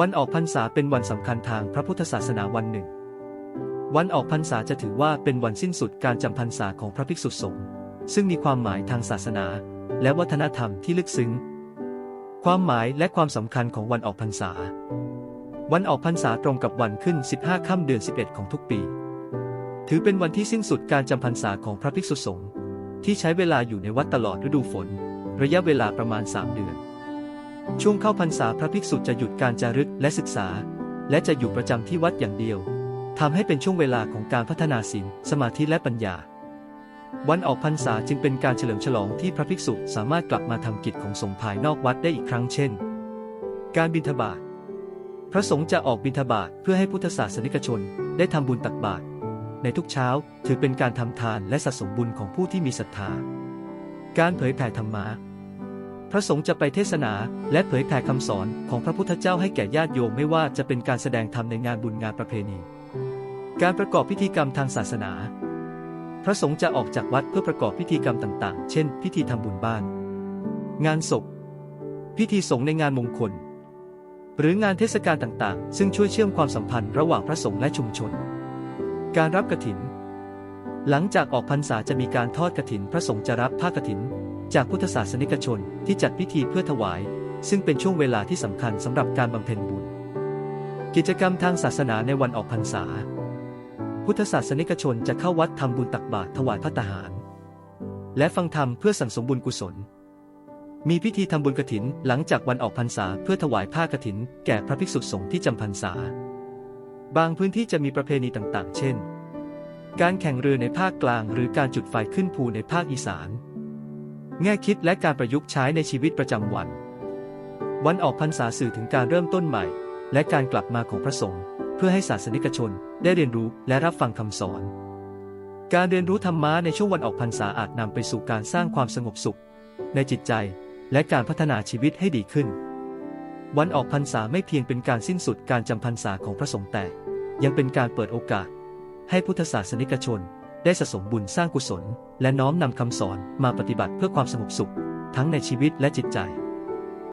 วันออกพรรษาเป็นวันสำคัญทางพระพุทธศาสนาวันหนึ่ง วันออกพรรษาจะถือว่าเป็นวันสิ้นสุดการจำพรรษาของพระภิกษุสงฆ์ซึ่งมีความหมายทางศาสนา และวัฒนธรรมที่ลึกซึ้ง ความหมายและความสำคัญของวันออกพรรษา วันออกพรรษาตรงกับวันขึ้น 15 ค่ำเดือน 11 ของทุกปี ถือเป็นวันที่สิ้นสุดการจำพรรษาของพระภิกษุสงฆ์ที่ใช้เวลาอยู่ในวัดตลอดฤดูฝน ระยะเวลาประมาณ 3 เดือน ช่วงเข้าพรรษาพระภิกษุจะหยุดการจารึกและศึกษา และจะอยู่ประจำที่วัดอย่างเดียวทำให้เป็นช่วงเวลาของการพัฒนาศีลสมาธิและปัญญา วันออกพรรษาจึงเป็นการเฉลิมฉลองที่พระภิกษุสามารถกลับมาทำกิจของสงฆ์ภายนอกวัดได้อีกครั้งเช่น การบิณฑบาตพระสงฆ์จะออกบิณฑบาตเพื่อให้พุทธศาสนิกชนได้ทำบุญตักบาตรในทุกเช้าถือเป็นการทำทานและสะสมบุญของผู้ที่มีศรัทธา การเผยแผ่ธรรมะ พระสงฆ์จะไปเทศนา และเผยแผ่คำสอนของพระพุทธเจ้าให้แก่ญาติโยมไม่ว่าจะเป็นการแสดงธรรมในงานบุญงานประเพณี การประกอบพิธีกรรมทางศาสนา พระสงฆ์จะออกจากวัดเพื่อประกอบพิธีกรรมต่าง ๆ เช่น พิธีทำบุญบ้าน งานศพ พิธีสงฆ์ในงานมงคล หรืองานเทศกาลต่าง ๆ ซึ่งช่วยเชื่อมความสัมพันธ์ระหว่างพระสงฆ์และชุมชน การรับกฐิน หลังจากออกพรรษาจะมีการทอดกฐิน พระสงฆ์จะรับผ้ากฐิน จากพุทธศาสนิกชนที่จัดพิธีเพื่อถวาย ซึ่งเป็นช่วงเวลาที่สำคัญสำหรับการบำเพ็ญบุญ กิจกรรมทางศาสนาในวันออกพรรษา พุทธศาสนิกชนจะเข้าวัดทำบุญตักบาตรถวายพระตาหาร และฟังธรรมเพื่อสั่งสมบุญกุศล มีพิธีทำบุญกฐินหลังจากวันออกพรรษาเพื่อถวายผ้ากฐิน แก่พระภิกษุสงฆ์ที่จำพรรษา บางพื้นที่จะมีประเพณีต่างๆ เช่น การแข่งเรือในภาคกลาง หรือการจุดไฟขึ้นภูในภาคอีสาน แง่คิดและการประยุกต์ใช้ในชีวิตประจำวัน วันออกพรรษาสื่อถึงการเริ่มต้นใหม่ และการกลับมาของพระสงฆ์เพื่อให้ศาสนิกชนได้เรียนรู้และรับฟังคำสอน การเรียนรู้ธรรมะในช่วงวันออกพรรษาอาจนำไปสู่การสร้างความสงบสุข ในจิตใจและการพัฒนาชีวิตให้ดีขึ้น วันออกพรรษาไม่เพียงเป็นการสิ้นสุดการจำพรรษาของพระสงฆ์แต่ ยังเป็นการเปิดโอกาส ให้พุทธศาสนิกชน ได้สะสมบุญสร้างกุศล และน้อมนำคำสอนมาปฏิบัติเพื่อความสงบสุข ทั้งในชีวิตและจิตใจ